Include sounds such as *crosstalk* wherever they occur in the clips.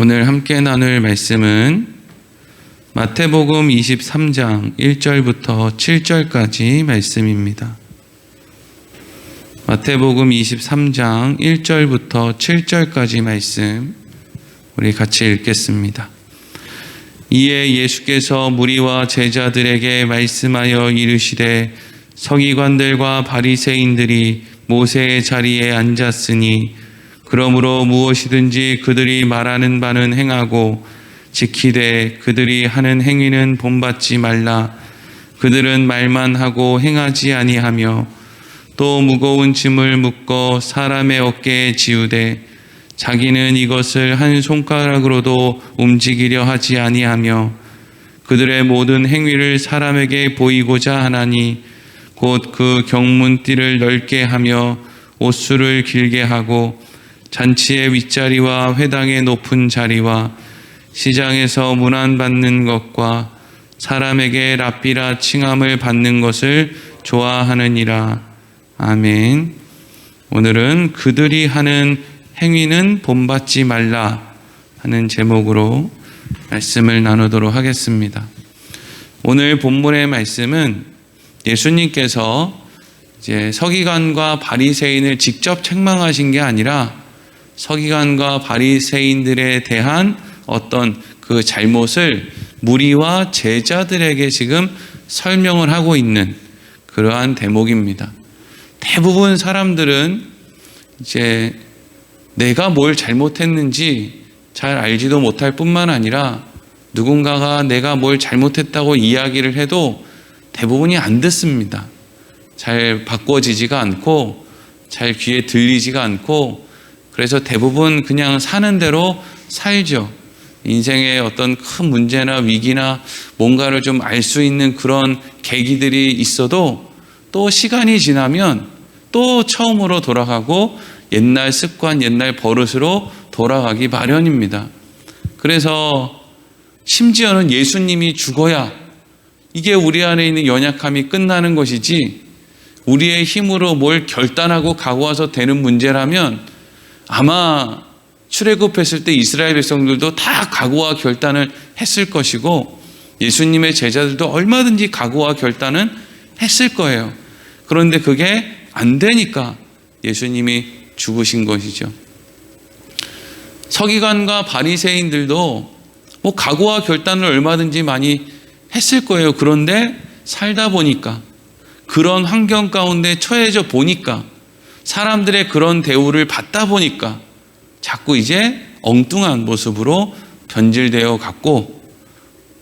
오늘 함께 나눌 말씀은 마태복음 23장 1절부터 7절까지 말씀입니다. 마태복음 23장 1절부터 7절까지 말씀 우리 같이 읽겠습니다. 이에 예수께서 무리와 제자들에게 말씀하여 이르시되 서기관들과 바리새인들이 모세의 자리에 앉았으니 그러므로 무엇이든지 그들이 말하는 바는 행하고 지키되 그들이 하는 행위는 본받지 말라. 그들은 말만 하고 행하지 아니하며 또 무거운 짐을 묶어 사람의 어깨에 지우되 자기는 이것을 한 손가락으로도 움직이려 하지 아니하며 그들의 모든 행위를 사람에게 보이고자 하나니 곧 그 경문띠를 넓게 하며 옷수를 길게 하고 잔치의 윗자리와 회당의 높은 자리와 시장에서 문안받는 것과 사람에게 랍비라 칭함을 받는 것을 좋아하느니라. 아멘. 오늘은 그들이 하는 행위는 본받지 말라 하는 제목으로 말씀을 나누도록 하겠습니다. 오늘 본문의 말씀은 예수님께서 이제 서기관과 바리새인을 직접 책망하신 게 아니라 서기관과 바리새인들에 대한 어떤 그 잘못을 무리와 제자들에게 지금 설명을 하고 있는 그러한 대목입니다. 대부분 사람들은 이제 내가 뭘 잘못했는지 잘 알지도 못할 뿐만 아니라 누군가가 내가 뭘 잘못했다고 이야기를 해도 대부분이 안 듣습니다. 잘 바꿔지지가 않고 잘 귀에 들리지가 않고 그래서 대부분 그냥 사는 대로 살죠. 인생의 어떤 큰 문제나 위기나 뭔가를 좀 알 수 있는 그런 계기들이 있어도 또 시간이 지나면 또 처음으로 돌아가고 옛날 습관, 옛날 버릇으로 돌아가기 마련입니다. 그래서 심지어는 예수님이 죽어야 이게 우리 안에 있는 연약함이 끝나는 것이지 우리의 힘으로 뭘 결단하고 가고와서 되는 문제라면 아마 출애굽했을 때 이스라엘 백성들도 다 각오와 결단을 했을 것이고 예수님의 제자들도 얼마든지 각오와 결단은 했을 거예요. 그런데 그게 안 되니까 예수님이 죽으신 것이죠. 서기관과 바리새인들도 뭐 각오와 결단을 얼마든지 많이 했을 거예요. 그런데 살다 보니까 그런 환경 가운데 처해져 보니까 사람들의 그런 대우를 받다 보니까 자꾸 이제 엉뚱한 모습으로 변질되어 갔고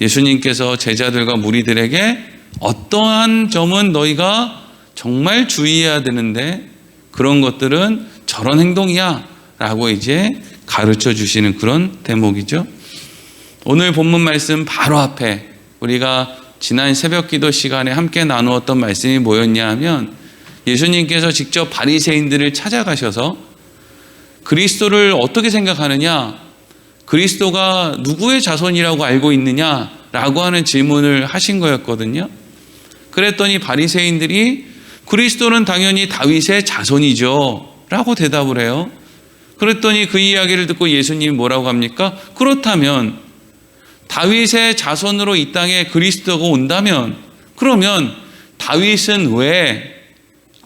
예수님께서 제자들과 무리들에게 어떠한 점은 너희가 정말 주의해야 되는데 그런 것들은 저런 행동이야 라고 이제 가르쳐 주시는 그런 대목이죠. 오늘 본문 말씀 바로 앞에 우리가 지난 새벽 기도 시간에 함께 나누었던 말씀이 뭐였냐 하면 예수님께서 직접 바리새인들을 찾아가셔서 그리스도를 어떻게 생각하느냐? 그리스도가 누구의 자손이라고 알고 있느냐 라고 하는 질문을 하신 거였거든요. 그랬더니 바리새인들이 그리스도는 당연히 다윗의 자손이죠 라고 대답을 해요. 그랬더니 그 이야기를 듣고 예수님이 뭐라고 합니까? 그렇다면 다윗의 자손으로 이 땅에 그리스도가 온다면 그러면 다윗은 왜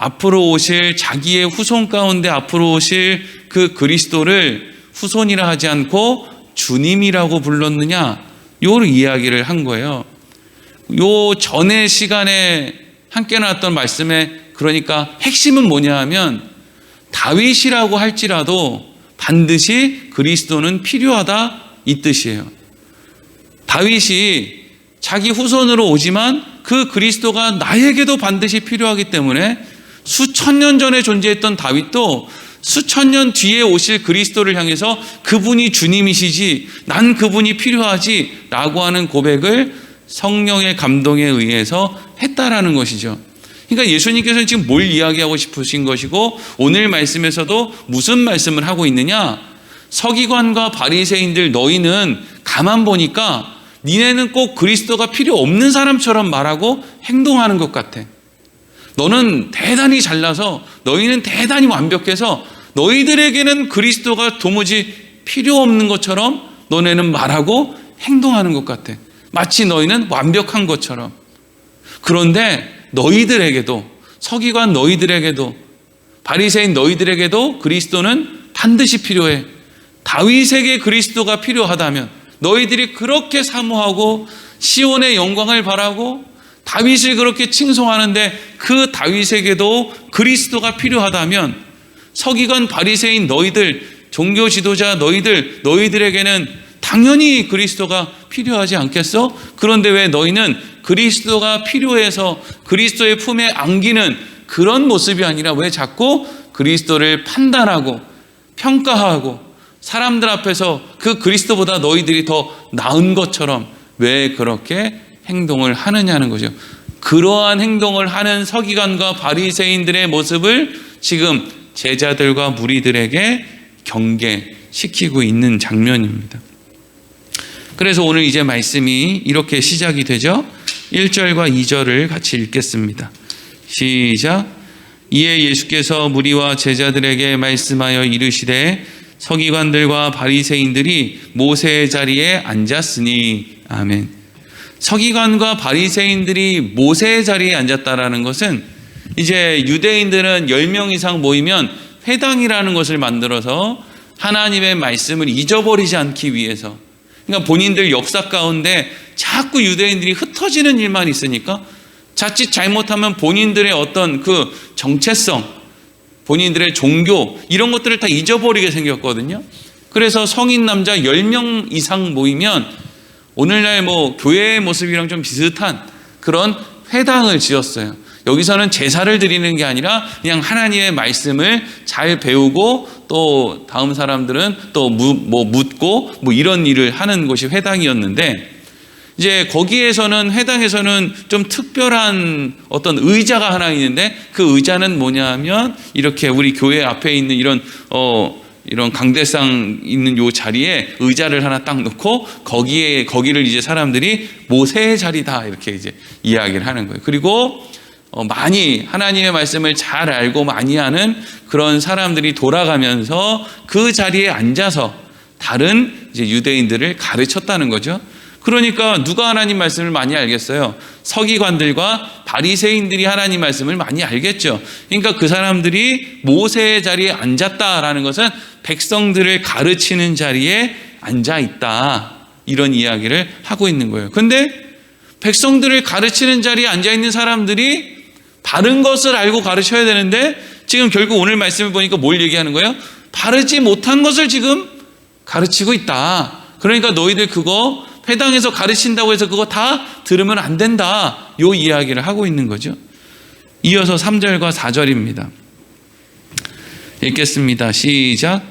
앞으로 오실 자기의 후손 가운데 앞으로 오실 그 그리스도를 후손이라 하지 않고 주님이라고 불렀느냐? 요 이야기를 한 거예요. 요 전의 시간에 함께 나왔던 말씀에 그러니까 핵심은 뭐냐 하면 다윗이라고 할지라도 반드시 그리스도는 필요하다 이 뜻이에요. 다윗이 자기 후손으로 오지만 그 그리스도가 나에게도 반드시 필요하기 때문에 수천 년 전에 존재했던 다윗도 수천 년 뒤에 오실 그리스도를 향해서 그분이 주님이시지 난 그분이 필요하지 라고 하는 고백을 성령의 감동에 의해서 했다라는 것이죠. 그러니까 예수님께서는 지금 뭘 이야기하고 싶으신 것이고 오늘 말씀에서도 무슨 말씀을 하고 있느냐? 서기관과 바리새인들 너희는 가만 보니까 니네는 꼭 그리스도가 필요 없는 사람처럼 말하고 행동하는 것 같아. 너는 대단히 잘나서 너희는 대단히 완벽해서 너희들에게는 그리스도가 도무지 필요 없는 것처럼 너네는 말하고 행동하는 것 같아. 마치 너희는 완벽한 것처럼. 그런데 너희들에게도 서기관 너희들에게도 바리새인 너희들에게도 그리스도는 반드시 필요해. 다윗에게 그리스도가 필요하다면 너희들이 그렇게 사모하고 시온의 영광을 바라고 다윗을 그렇게 칭송하는데 그 다윗에게도 그리스도가 필요하다면 서기관 바리새인 너희들 종교 지도자 너희들 너희들에게는 당연히 그리스도가 필요하지 않겠어? 그런데 왜 너희는 그리스도가 필요해서 그리스도의 품에 안기는 그런 모습이 아니라 왜 자꾸 그리스도를 판단하고 평가하고 사람들 앞에서 그 그리스도보다 너희들이 더 나은 것처럼 왜 그렇게 행동을 하느냐는 거죠. 그러한 행동을 하는 서기관과 바리새인들의 모습을 지금 제자들과 무리들에게 경계시키고 있는 장면입니다. 그래서 오늘 이제 말씀이 이렇게 시작이 되죠. 1절과 2절을 같이 읽겠습니다. 시작. 이에 예수께서 무리와 제자들에게 말씀하여 이르시되 서기관들과 바리새인들이 모세의 자리에 앉았으니 아멘. 서기관과 바리새인들이 모세의 자리에 앉았다라는 것은 이제 유대인들은 10명 이상 모이면 회당이라는 것을 만들어서 하나님의 말씀을 잊어버리지 않기 위해서 그러니까 본인들 역사 가운데 자꾸 유대인들이 흩어지는 일만 있으니까 자칫 잘못하면 본인들의 어떤 그 정체성, 본인들의 종교 이런 것들을 다 잊어버리게 생겼거든요. 그래서 성인 남자 10명 이상 모이면 오늘날 뭐 교회의 모습이랑 좀 비슷한 그런 회당을 지었어요. 여기서는 제사를 드리는 게 아니라 그냥 하나님의 말씀을 잘 배우고 또 다음 사람들은 또 뭐 묻고 뭐 이런 일을 하는 곳이 회당이었는데 이제 거기에서는 회당에서는 좀 특별한 어떤 의자가 하나 있는데 그 의자는 뭐냐면 이렇게 우리 교회 앞에 있는 이런 어 이런 강대상 있는 요 자리에 의자를 하나 딱 놓고 거기에 거기를 이제 사람들이 모세의 자리다 이렇게 이제 이야기를 하는 거예요. 그리고 어, 많이 하나님의 말씀을 잘 알고 많이 하는 그런 사람들이 돌아가면서 그 자리에 앉아서 다른 이제 유대인들을 가르쳤다는 거죠. 그러니까 누가 하나님 말씀을 많이 알겠어요? 서기관들과 바리새인들이 하나님 말씀을 많이 알겠죠. 그러니까 그 사람들이 모세의 자리에 앉았다라는 것은 백성들을 가르치는 자리에 앉아 있다. 이런 이야기를 하고 있는 거예요. 근데 백성들을 가르치는 자리에 앉아 있는 사람들이 바른 것을 알고 가르쳐야 되는데 지금 결국 오늘 말씀을 보니까 뭘 얘기하는 거예요? 바르지 못한 것을 지금 가르치고 있다. 그러니까 너희들 그거 회당에서 가르친다고 해서 그거 다 들으면 안 된다. 요 이야기를 하고 있는 거죠. 이어서 3절과 4절입니다. 읽겠습니다. 시작.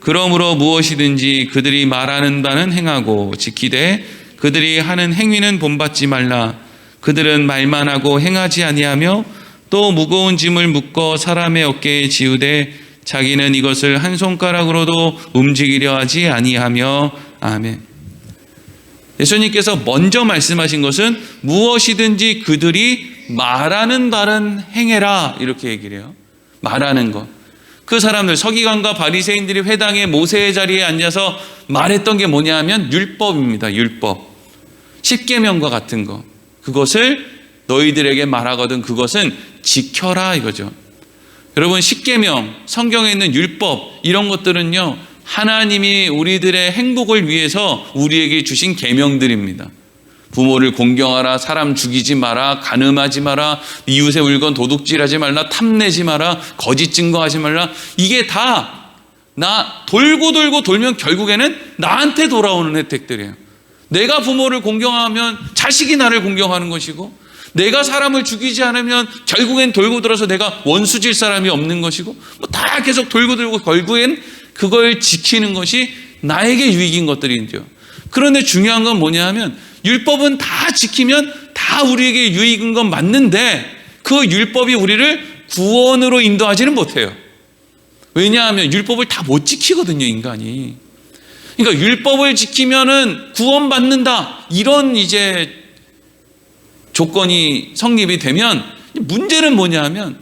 그러므로 무엇이든지 그들이 말하는 바는 행하고 지키되 그들이 하는 행위는 본받지 말라. 그들은 말만 하고 행하지 아니하며 또 무거운 짐을 묶어 사람의 어깨에 지우되 자기는 이것을 한 손가락으로도 움직이려 하지 아니하며 아멘. 예수님께서 먼저 말씀하신 것은 무엇이든지 그들이 말하는 바는 행해라 이렇게 얘기를 해요. 말하는 것. 그 사람들 서기관과 바리새인들이 회당의 모세의 자리에 앉아서 말했던 게 뭐냐면 율법입니다. 율법. 십계명과 같은 거. 그것을 너희들에게 말하거든 그것은 지켜라 이거죠. 여러분 십계명, 성경에 있는 율법 이런 것들은요. 하나님이 우리들의 행복을 위해서 우리에게 주신 계명들입니다. 부모를 공경하라, 사람 죽이지 마라, 간음하지 마라, 이웃의 물건 도둑질하지 말라, 탐내지 마라, 거짓 증거하지 말라. 이게 다 나 돌고 돌고 돌면 결국에는 나한테 돌아오는 혜택들이에요. 내가 부모를 공경하면 자식이 나를 공경하는 것이고, 내가 사람을 죽이지 않으면 결국엔 돌고 돌아서 내가 원수질 사람이 없는 것이고, 뭐 다 계속 돌고 돌고 결국엔 그걸 지키는 것이 나에게 유익인 것들인데요. 그런데 중요한 건 뭐냐 하면 율법은 다 지키면 다 우리에게 유익인 건 맞는데 그 율법이 우리를 구원으로 인도하지는 못해요. 왜냐하면 율법을 다 못 지키거든요, 인간이. 그러니까 율법을 지키면은 구원받는다. 이런 이제 조건이 성립이 되면 문제는 뭐냐 하면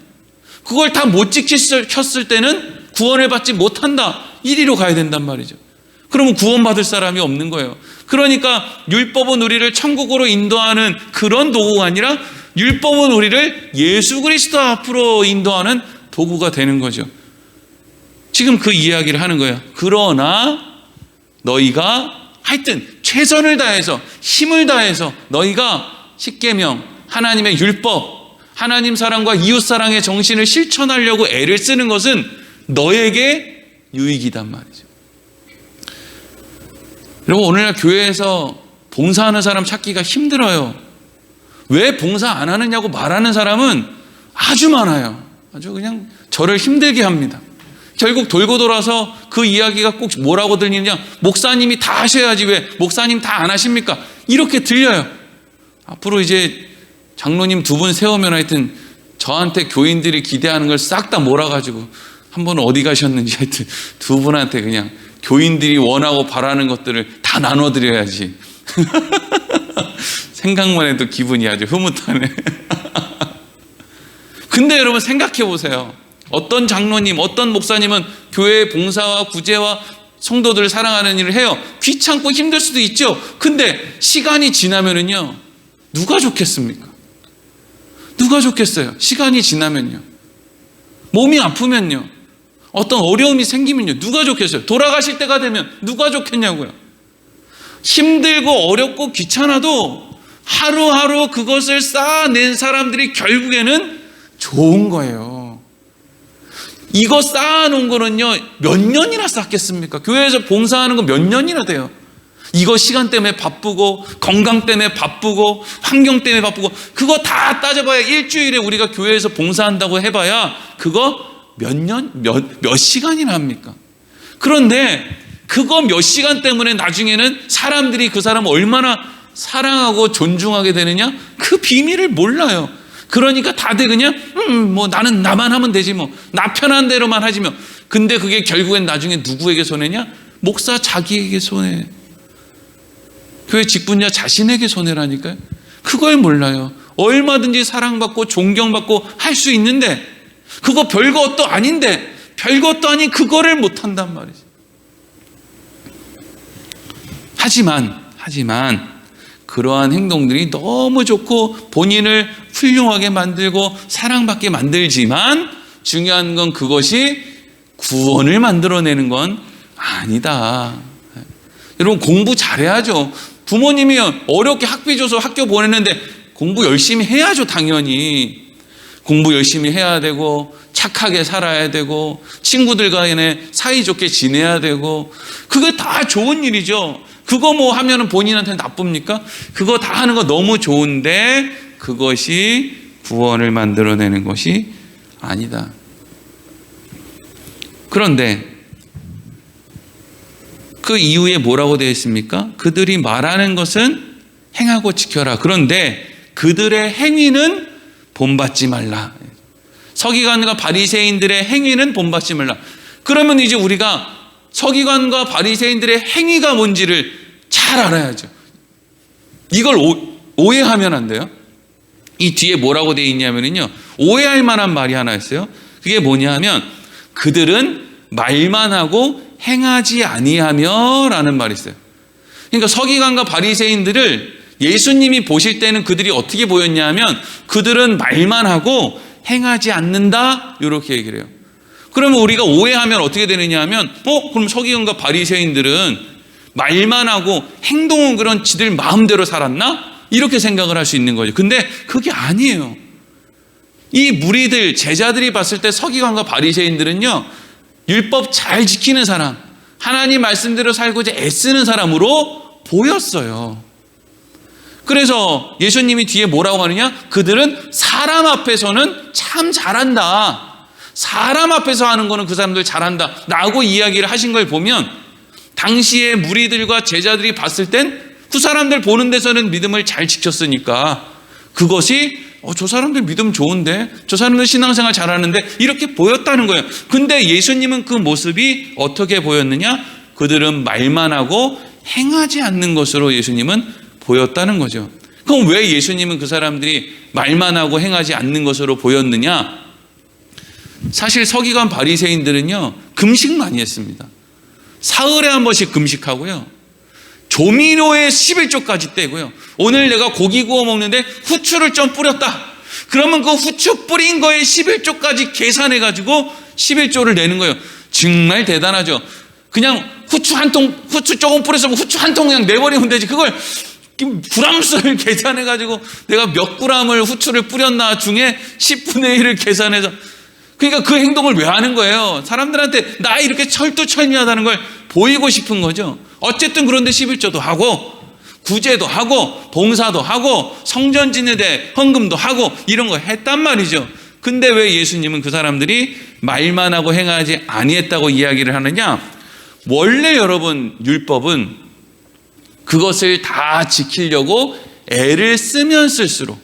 그걸 다 못 지켰을 때는 구원을 받지 못한다. 1위로 가야 된단 말이죠. 그러면 구원받을 사람이 없는 거예요. 그러니까 율법은 우리를 천국으로 인도하는 그런 도구가 아니라 율법은 우리를 예수 그리스도 앞으로 인도하는 도구가 되는 거죠. 지금 그 이야기를 하는 거예요. 그러나 너희가 하여튼 최선을 다해서 힘을 다해서 너희가 십계명 하나님의 율법 하나님 사랑과 이웃 사랑의 정신을 실천하려고 애를 쓰는 것은 너에게 유익이단 말이죠. 여러분 오늘날 교회에서 봉사하는 사람 찾기가 힘들어요. 왜 봉사 안 하느냐고 말하는 사람은 아주 많아요. 아주 그냥 저를 힘들게 합니다. 결국 돌고 돌아서 그 이야기가 꼭 뭐라고 들리느냐? 목사님이 다 하셔야지 왜 목사님 다 안 하십니까? 이렇게 들려요. 앞으로 이제 장로님 두 분 세우면 하여튼 저한테 교인들이 기대하는 걸 싹 다 몰아가지고 한 번은 어디 가셨는지 하여튼 두 분한테 그냥 교인들이 원하고 바라는 것들을 다 나눠드려야지. *laughs* 생각만 해도 기분이 아주 흐뭇하네. *laughs* 근데 여러분 생각해 보세요. 어떤 장로님, 어떤 목사님은 교회의 봉사와 구제와 성도들을 사랑하는 일을 해요. 귀찮고 힘들 수도 있죠. 근데 시간이 지나면은요, 누가 좋겠습니까? 누가 좋겠어요? 시간이 지나면요. 몸이 아프면요. 어떤 어려움이 생기면요. 누가 좋겠어요? 돌아가실 때가 되면 누가 좋겠냐고요. 힘들고 어렵고 귀찮아도 하루하루 그것을 쌓아낸 사람들이 결국에는 좋은 거예요. 이거 쌓아놓은 거는요, 몇 년이나 쌓겠습니까? 교회에서 봉사하는 거 몇 년이나 돼요. 이거 시간 때문에 바쁘고, 건강 때문에 바쁘고, 환경 때문에 바쁘고, 그거 다 따져봐야 일주일에 우리가 교회에서 봉사한다고 해봐야 그거 몇 년, 몇, 몇 시간이나 합니까? 그런데 그거 몇 시간 때문에 나중에는 사람들이 그 사람을 얼마나 사랑하고 존중하게 되느냐? 그 비밀을 몰라요. 그러니까 다들 그냥, 음, 뭐 나는 나만 하면 되지 뭐. 나 편한 대로만 하지 뭐. 근데 그게 결국엔 나중에 누구에게 손해냐? 목사 자기에게 손해. 교회 직분자 자신에게 손해라니까요. 그걸 몰라요. 얼마든지 사랑받고 존경받고 할 수 있는데 그거 별것도 아닌데 별것도 아닌 그거를 못한단 말이죠. 하지만 하지만 그러한 행동들이 너무 좋고 본인을 훌륭하게 만들고 사랑받게 만들지만 중요한 건 그것이 구원을 만들어내는 건 아니다. 여러분 공부 잘해야죠. 부모님이 어렵게 학비 줘서 학교 보내는데 공부 열심히 해야죠, 당연히. 공부 열심히 해야 되고 착하게 살아야 되고 친구들 간에 사이좋게 지내야 되고 그게 다 좋은 일이죠. 그거 뭐 하면은 본인한테 나쁩니까? 그거 다 하는 거 너무 좋은데 그것이 구원을 만들어내는 것이 아니다. 그런데 그 이후에 뭐라고 되어 있습니까? 그들이 말하는 것은 행하고 지켜라. 그런데 그들의 행위는 본받지 말라. 서기관과 바리새인들의 행위는 본받지 말라. 그러면 이제 우리가 서기관과 바리새인들의 행위가 뭔지를 잘 알아야죠. 이걸 오, 해하면안 돼요. 이 뒤에 뭐라고 되어 있냐면요. 오해할 만한 말이 하나 있어요. 그게 뭐냐면 그들은 말만 하고 행하지 아니하며 라는 말이 있어요. 그러니까 서기관과 바리새인들을 예수님이 보실 때는 그들이 어떻게 보였냐면 그들은 말만 하고 행하지 않는다 이렇게 얘기를 해요. 그러면 우리가 오해하면 어떻게 되느냐 하면 어 그럼 서기관과 바리새인들은 말만 하고 행동은 그런 지들 마음대로 살았나? 이렇게 생각을 할 수 있는 거죠. 근데 그게 아니에요. 이 무리들 제자들이 봤을 때 서기관과 바리새인들은요. 율법 잘 지키는 사람, 하나님 말씀대로 살고자 애쓰는 사람으로 보였어요. 그래서 예수님이 뒤에 뭐라고 하느냐? 그들은 사람 앞에서는 참 잘한다. 사람 앞에서 하는 거는 그 사람들 잘한다. 라고 이야기를 하신 걸 보면 당시의 무리들과 제자들이 봤을 땐 그 사람들 보는 데서는 믿음을 잘 지켰으니까 그것이 어, 저 사람들 믿음 좋은데 저 사람들 신앙생활 잘하는데 이렇게 보였다는 거예요. 근데 예수님은 그 모습이 어떻게 보였느냐? 그들은 말만 하고 행하지 않는 것으로 예수님은 보였다는 거죠. 그럼 왜 예수님은 그 사람들이 말만 하고 행하지 않는 것으로 보였느냐? 사실 서기관 바리새인들은요 금식 많이 했습니다. 사흘에 한 번씩 금식하고요. 조미료에 11조까지 떼고요. 오늘 내가 고기 구워 먹는데 후추를 좀 뿌렸다. 그러면 그 후추 뿌린 거에 11조까지 계산해 가지고 11조를 내는 거예요. 정말 대단하죠. 그냥 후추 한 통, 후추 조금 뿌려서 후추 한 통 그냥 내버리면 되지. 그걸 구람수를 계산해 가지고 내가 몇 구람을 후추를 뿌렸나 중에 10분의 1을 계산해서 그러니까 그 행동을 왜 하는 거예요? 사람들한테 나 이렇게 철두철미하다는 걸 보이고 싶은 거죠. 어쨌든 그런데 11조도 하고 구제도 하고 봉사도 하고 성전 짓는데 헌금도 하고 이런 거 했단 말이죠. 근데 왜 예수님은 그 사람들이 말만 하고 행하지 아니했다고 이야기를 하느냐? 원래 여러분 율법은 그것을 다 지키려고 애를 쓰면 쓸수록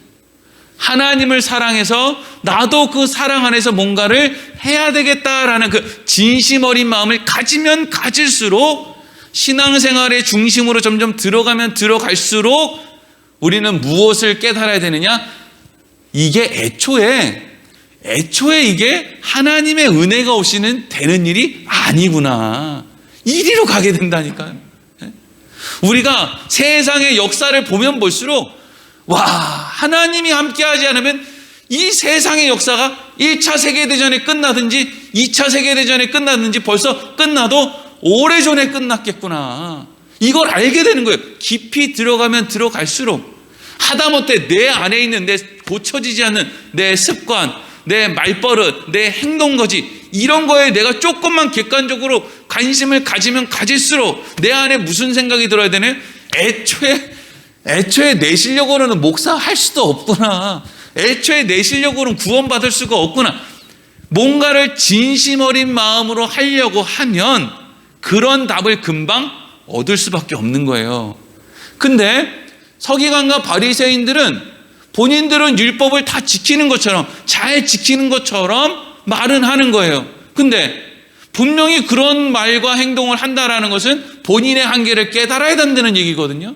하나님을 사랑해서 나도 그 사랑 안에서 뭔가를 해야 되겠다라는 그 진심 어린 마음을 가지면 가질수록 신앙생활의 중심으로 점점 들어가면 들어갈수록 우리는 무엇을 깨달아야 되느냐? 이게 애초에 애초에 이게 하나님의 은혜가 오시는 되는 일이 아니구나. 이리로 가게 된다니까요. 예? 우리가 세상의 역사를 보면 볼수록 와, 하나님이 함께하지 않으면 이 세상의 역사가 1차 세계대전에 끝나든지 2차 세계대전에 끝나든지 벌써 끝나도 오래전에 끝났겠구나. 이걸 알게 되는 거예요. 깊이 들어가면 들어갈수록 하다못해 내 안에 있는 내 고쳐지지 않는 내 습관, 내 말버릇, 내 행동거지 이런 거에 내가 조금만 객관적으로 관심을 가지면 가질수록 내 안에 무슨 생각이 들어야 되네? 애초에 애초에 내 실력으로는 목사 할 수도 없구나. 애초에 내 실력으로는 구원받을 수가 없구나. 뭔가를 진심 어린 마음으로 하려고 하면 그런 답을 금방 얻을 수밖에 없는 거예요. 근데 서기관과 바리새인들은 본인들은 율법을 다 지키는 것처럼 잘 지키는 것처럼 말은 하는 거예요. 근데 분명히 그런 말과 행동을 한다라는 것은 본인의 한계를 깨달아야 된다는 얘기거든요.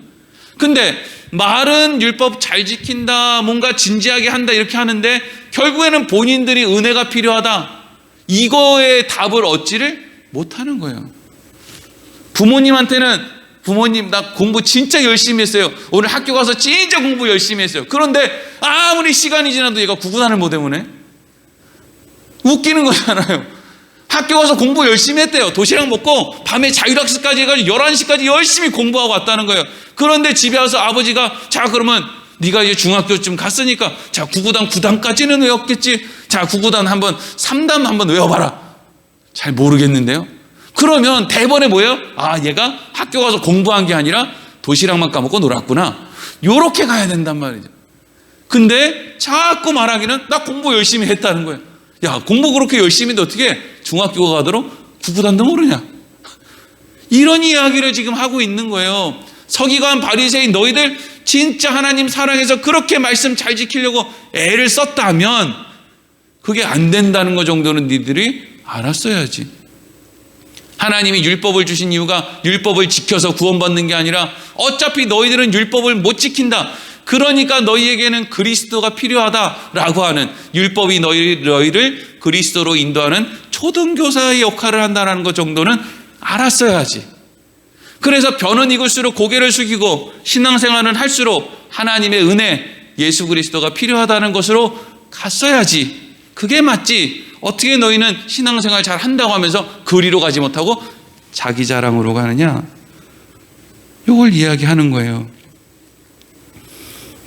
근데 말은 율법 잘 지킨다, 뭔가 진지하게 한다 이렇게 하는데 결국에는 본인들이 은혜가 필요하다. 이거의 답을 얻지를 못하는 거예요. 부모님한테는 부모님 나 공부 진짜 열심히 했어요. 오늘 학교 가서 진짜 공부 열심히 했어요. 그런데 아무리 시간이 지나도 얘가 구구단을 못 외우네. 웃기는 거잖아요. 학교 가서 공부 열심히 했대요. 도시락 먹고 밤에 자율학습까지 해가지고 11시까지 열심히 공부하고 왔다는 거예요. 그런데 집에 와서 아버지가 자 그러면 네가 이제 중학교쯤 갔으니까 자 구구단 9단까지는 외웠겠지. 자 구구단 한번 3단 한번 외워봐라. 잘 모르겠는데요. 그러면 대번에 뭐예요? 아 얘가 학교 가서 공부한 게 아니라 도시락만 까먹고 놀았구나. 요렇게 가야 된단 말이죠. 근데 자꾸 말하기는 나 공부 열심히 했다는 거예요. 야 공부 그렇게 열심히 했는데 어떻게 중학교 가도록 구구단도 모르냐? 이런 이야기를 지금 하고 있는 거예요. 서기관 바리새인 너희들 진짜 하나님 사랑해서 그렇게 말씀 잘 지키려고 애를 썼다면 그게 안 된다는 것 정도는 니들이 알았어야지. 하나님이 율법을 주신 이유가 율법을 지켜서 구원받는 게 아니라 어차피 너희들은 율법을 못 지킨다. 그러니까 너희에게는 그리스도가 필요하다라고 하는 율법이 너희, 너희를 그리스도로 인도하는 초등교사의 역할을 한다는 것 정도는 알았어야지. 그래서 변은 익을수록 고개를 숙이고 신앙생활을 할수록 하나님의 은혜, 예수 그리스도가 필요하다는 것으로 갔어야지. 그게 맞지. 어떻게 너희는 신앙생활 잘 한다고 하면서 그리로 가지 못하고 자기 자랑으로 가느냐? 이걸 이야기하는 거예요.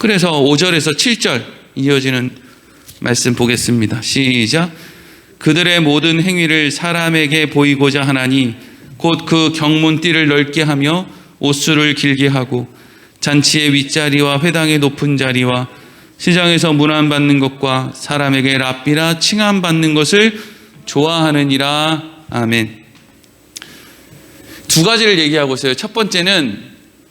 그래서 5절에서 7절 이어지는 말씀 보겠습니다. 시작. 그들의 모든 행위를 사람에게 보이고자 하나니 곧 그 경문띠를 넓게 하며 옷수를 길게 하고 잔치의 윗자리와 회당의 높은 자리와 시장에서 문안받는 것과 사람에게 랍비라 칭함받는 것을 좋아하느니라. 아멘. 두 가지를 얘기하고 있어요. 첫 번째는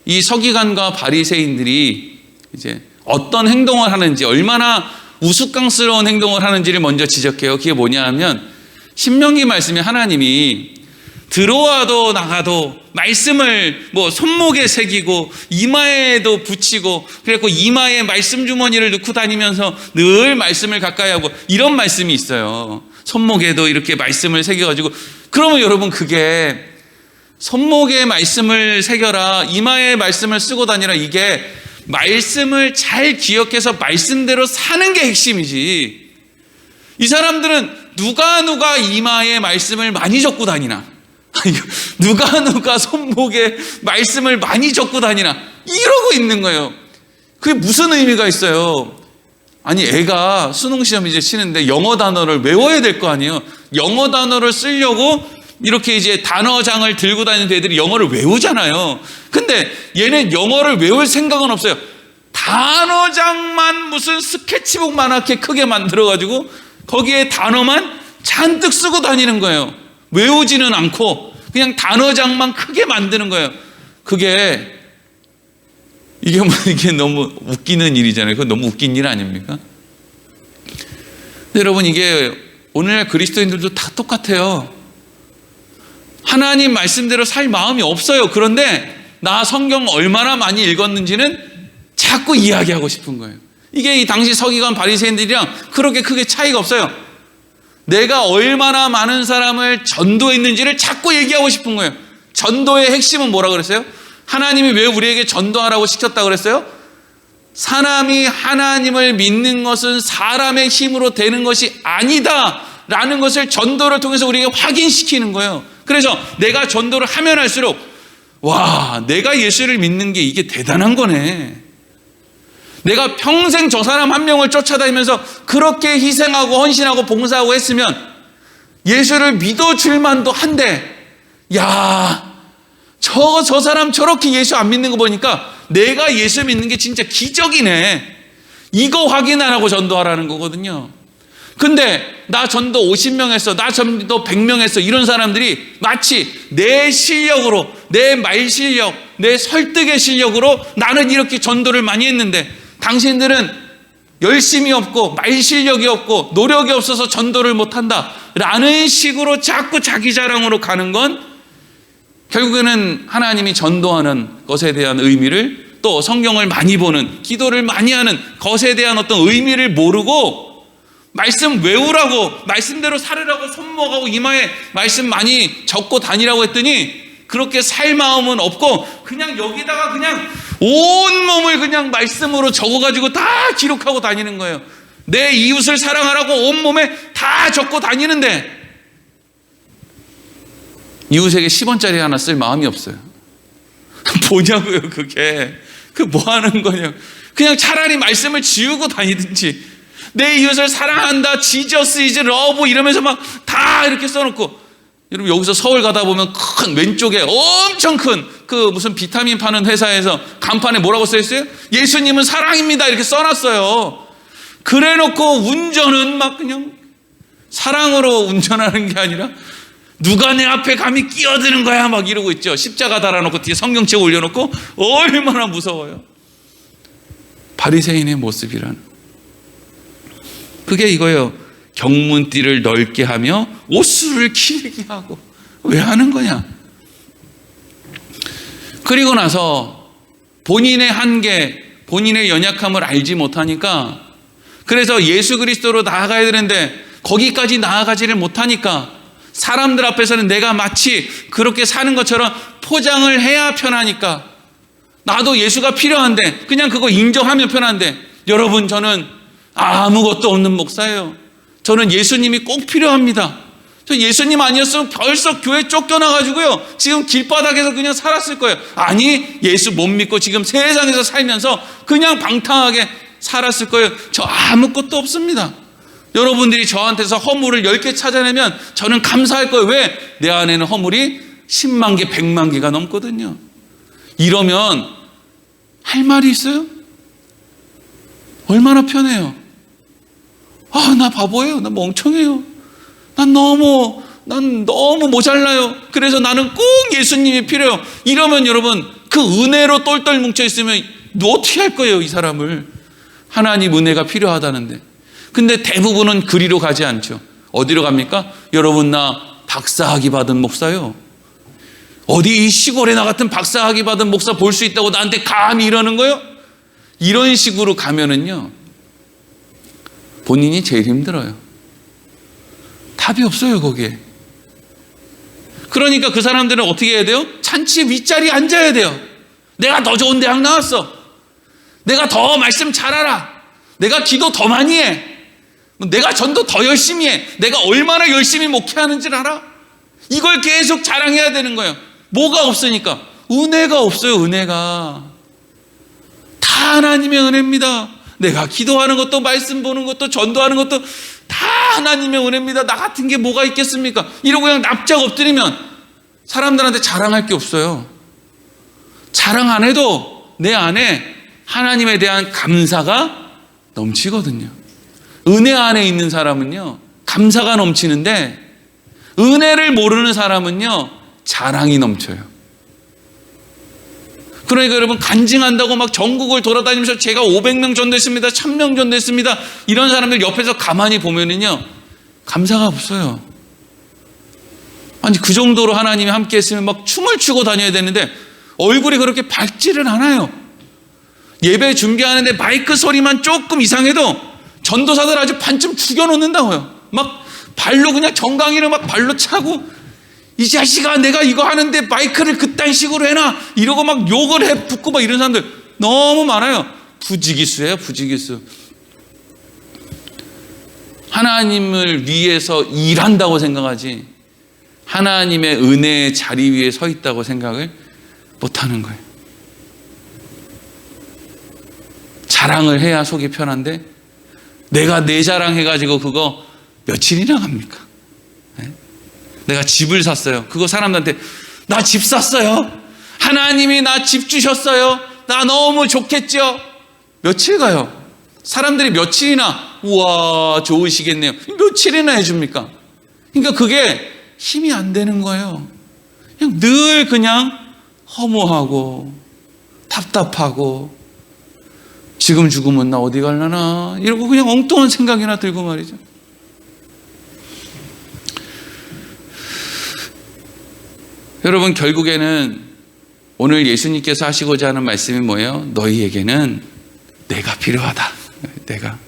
이 서기관과 바리새인들이 이제 어떤 행동을 하는지 얼마나 우스꽝스러운 행동을 하는지를 먼저 지적해요. 그게 뭐냐 하면 신명기 말씀에 하나님이 들어와도 나가도 말씀을 뭐 손목에 새기고 이마에도 붙이고 그래갖고 이마에 말씀 주머니를 넣고 다니면서 늘 말씀을 가까이 하고 이런 말씀이 있어요. 손목에도 이렇게 말씀을 새겨가지고 그러면 여러분 그게 손목에 말씀을 새겨라, 이마에 말씀을 쓰고 다니라 이게 말씀을 잘 기억해서 말씀대로 사는 게 핵심이지. 이 사람들은 누가 누가 이마에 말씀을 많이 적고 다니나, 누가 누가 손목에 말씀을 많이 적고 다니나 이러고 있는 거예요. 그게 무슨 의미가 있어요? 아니 애가 수능 시험 이제 치는데 영어 단어를 외워야 될 거 아니에요. 영어 단어를 쓰려고 이렇게 이제 단어장을 들고 다니는 애들이 영어를 외우잖아요. 근데 얘는 영어를 외울 생각은 없어요. 단어장만 무슨 스케치북만하게 크게 만들어가지고 거기에 단어만 잔뜩 쓰고 다니는 거예요. 외우지는 않고 그냥 단어장만 크게 만드는 거예요. 그게 이게 뭐 이게 너무 웃기는 일이잖아요. 그건 너무 웃긴 일 아닙니까? 여러분 이게 오늘날 그리스도인들도 다 똑같아요. 하나님 말씀대로 살 마음이 없어요. 그런데 나 성경 얼마나 많이 읽었는지는 자꾸 이야기하고 싶은 거예요. 이게 이 당시 서기관 바리새인들이랑 그렇게 크게 차이가 없어요. 내가 얼마나 많은 사람을 전도했는지를 자꾸 얘기하고 싶은 거예요. 전도의 핵심은 뭐라 그랬어요? 하나님이 왜 우리에게 전도하라고 시켰다 그랬어요? 사람이 하나님을 믿는 것은 사람의 힘으로 되는 것이 아니다. 라는 것을 전도를 통해서 우리에게 확인시키는 거예요. 그래서 내가 전도를 하면 할수록, 와, 내가 예수를 믿는 게 이게 대단한 거네. 내가 평생 저 사람 한 명을 쫓아다니면서 그렇게 희생하고 헌신하고 봉사하고 했으면 예수를 믿어줄 만도 한데, 야, 저, 저 사람 저렇게 예수 안 믿는 거 보니까 내가 예수 믿는 게 진짜 기적이네. 이거 확인 안 하고 전도하라는 거거든요. 근데 나 전도 50명 했어. 나 전도 100명 했어. 이런 사람들이 마치 내 실력으로, 내 말 실력, 내 설득의 실력으로 나는 이렇게 전도를 많이 했는데 당신들은 열심이 없고 말 실력이 없고 노력이 없어서 전도를 못 한다. 라는 식으로 자꾸 자기 자랑으로 가는 건 결국에는 하나님이 전도하는 것에 대한 의미를 또 성경을 많이 보는 기도를 많이 하는 것에 대한 어떤 의미를 모르고 말씀 외우라고 말씀대로 살으라고 손목하고 이마에 말씀 많이 적고 다니라고 했더니 그렇게 살 마음은 없고 그냥 여기다가 그냥 온 몸을 그냥 말씀으로 적어가지고 다 기록하고 다니는 거예요. 내 이웃을 사랑하라고 온 몸에 다 적고 다니는데 이웃에게 10원짜리 하나 쓸 마음이 없어요. *laughs* 뭐냐고요, 그게. 그 뭐 하는 거냐. 그냥 차라리 말씀을 지우고 다니든지. 내 이웃을 사랑한다, 지저스 이즈 러브 이러면서 막 다 이렇게 써놓고. 여러분, 여기서 서울 가다 보면 큰 왼쪽에 엄청 큰 그 무슨 비타민 파는 회사에서 간판에 뭐라고 써 있어요? 예수님은 사랑입니다. 이렇게 써놨어요. 그래 놓고 운전은 막 그냥 사랑으로 운전하는 게 아니라 누가 내 앞에 감히 끼어드는 거야 막 이러고 있죠. 십자가 달아놓고 뒤에 성경책 올려놓고 얼마나 무서워요. 바리새인의 모습이란 그게 이거예요. 경문띠를 넓게 하며 옷수를 길게 하고 왜 하는 거냐? 그리고 나서 본인의 한계, 본인의 연약함을 알지 못하니까 그래서 예수 그리스도로 나아가야 되는데 거기까지 나아가지를 못하니까 사람들 앞에서는 내가 마치 그렇게 사는 것처럼 포장을 해야 편하니까 나도 예수가 필요한데 그냥 그거 인정하면 편한데 여러분 저는 아무것도 없는 목사예요. 저는 예수님이 꼭 필요합니다. 저 예수님 아니었으면 벌써 교회 쫓겨나가지고요. 지금 길바닥에서 그냥 살았을 거예요. 아니, 예수 못 믿고 지금 세상에서 살면서 그냥 방탕하게 살았을 거예요. 저 아무것도 없습니다. 여러분들이 저한테서 허물을 10개 찾아내면 저는 감사할 거예요. 왜? 내 안에는 허물이 10만 개, 100만 개가 넘거든요. 이러면 할 말이 있어요? 얼마나 편해요. 아, 나 바보예요. 나 멍청해요. 난 너무, 난 너무 모자라요. 그래서 나는 꼭 예수님이 필요해요. 이러면 여러분, 그 은혜로 똘똘 뭉쳐 있으면 어떻게 할 거예요, 이 사람을. 하나님 은혜가 필요하다는데. 근데 대부분은 그리로 가지 않죠. 어디로 갑니까? 여러분, 나 박사학위 받은 목사요. 어디 이 시골에 나 같은 박사학위 받은 목사 볼 수 있다고 나한테 감히 이러는 거요? 이런 식으로 가면은요, 본인이 제일 힘들어요. 답이 없어요, 거기에. 그러니까 그 사람들은 어떻게 해야 돼요? 잔치 윗자리에 앉아야 돼요. 내가 더 좋은 대학 나왔어. 내가 더 말씀 잘 알아. 내가 기도 더 많이 해. 내가 전도 더 열심히 해. 내가 얼마나 열심히 목회하는지를 알아. 이걸 계속 자랑해야 되는 거예요. 뭐가 없으니까. 은혜가 없어요, 은혜가. 다 하나님의 은혜입니다. 내가 기도하는 것도 말씀 보는 것도 전도하는 것도 다 하나님의 은혜입니다. 나 같은 게 뭐가 있겠습니까? 이러고 그냥 납작 엎드리면 사람들한테 자랑할 게 없어요. 자랑 안 해도 내 안에 하나님에 대한 감사가 넘치거든요. 은혜 안에 있는 사람은요, 감사가 넘치는데, 은혜를 모르는 사람은요, 자랑이 넘쳐요. 그러니까 여러분 간증한다고 막 전국을 돌아다니면서 제가 500명 전도했습니다. 1000명 전도했습니다. 이런 사람들 옆에서 가만히 보면은요. 감사가 없어요. 아니 그 정도로 하나님이 함께 했으면 막 춤을 추고 다녀야 되는데 얼굴이 그렇게 밝지를 않아요. 예배 준비하는데 마이크 소리만 조금 이상해도 전도사들 아주 반쯤 죽여놓는다고요. 막 발로 그냥 정강이를 막 발로 차고 이 자식아 내가 이거 하는데 마이크를 그딴 식으로 해놔. 이러고 막 욕을 해 붙고 막 이런 사람들 너무 많아요. 부지기수예요 부지기수. 하나님을 위해서 일한다고 생각하지 하나님의 은혜의 자리 위에 서 있다고 생각을 못하는 거예요. 자랑을 해야 속이 편한데 내가 내 자랑해가지고 그거 며칠이나 갑니까 내가 집을 샀어요. 그거 사람들한테 나 집 샀어요. 하나님이 나 집 주셨어요. 나 너무 좋겠죠. 며칠 가요. 사람들이 며칠이나 우와 좋으시겠네요. 며칠이나 해줍니까? 그러니까 그게 힘이 안 되는 거예요. 그냥 늘 그냥 허무하고 답답하고 지금 죽으면 나 어디 갈라나 이러고 그냥 엉뚱한 생각이나 들고 말이죠. 여러분 결국에는 오늘 예수님께서 하시고자 하는 말씀이 뭐예요? 너희에게는 내가 필요하다. 내가.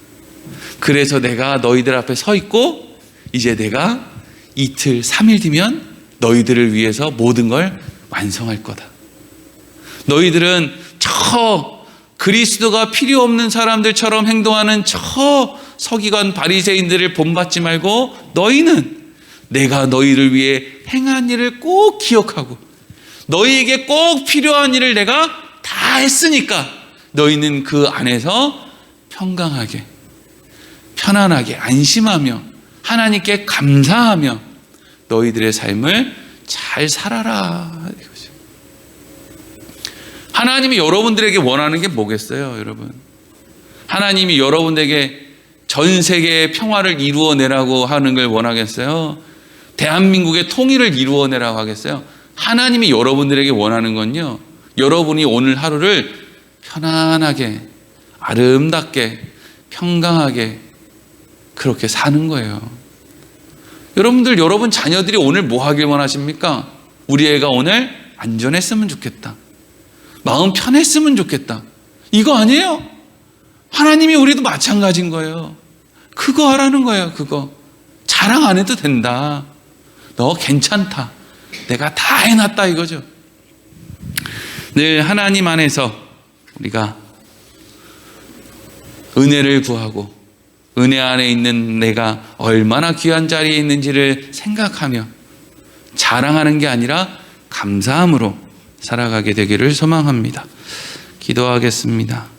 그래서 내가 너희들 앞에 서 있고 이제 내가 이틀, 3일 뒤면 너희들을 위해서 모든 걸 완성할 거다. 너희들은 저 그리스도가 필요 없는 사람들처럼 행동하는 저 서기관 바리새인들을 본받지 말고 너희는 내가 너희를 위해 행한 일을 꼭 기억하고 너희에게 꼭 필요한 일을 내가 다 했으니까 너희는 그 안에서 평강하게 편안하게 안심하며 하나님께 감사하며 너희들의 삶을 잘 살아라 이거죠. 하나님이 여러분들에게 원하는 게 뭐겠어요, 여러분? 하나님이 여러분에게 전 세계의 평화를 이루어내라고 하는 걸 원하겠어요? 대한민국의 통일을 이루어내라고 하겠어요? 하나님이 여러분들에게 원하는 건요, 여러분이 오늘 하루를 편안하게, 아름답게, 평강하게 그렇게 사는 거예요. 여러분들, 여러분 자녀들이 오늘 뭐 하길 원하십니까? 우리 애가 오늘 안전했으면 좋겠다. 마음 편했으면 좋겠다. 이거 아니에요? 하나님이 우리도 마찬가지인 거예요. 그거 하라는 거예요, 그거. 자랑 안 해도 된다. 너 괜찮다. 내가 다 해놨다 이거죠. 늘 하나님 안에서 우리가 은혜를 구하고 은혜 안에 있는 내가 얼마나 귀한 자리에 있는지를 생각하며 자랑하는 게 아니라 감사함으로 살아가게 되기를 소망합니다. 기도하겠습니다.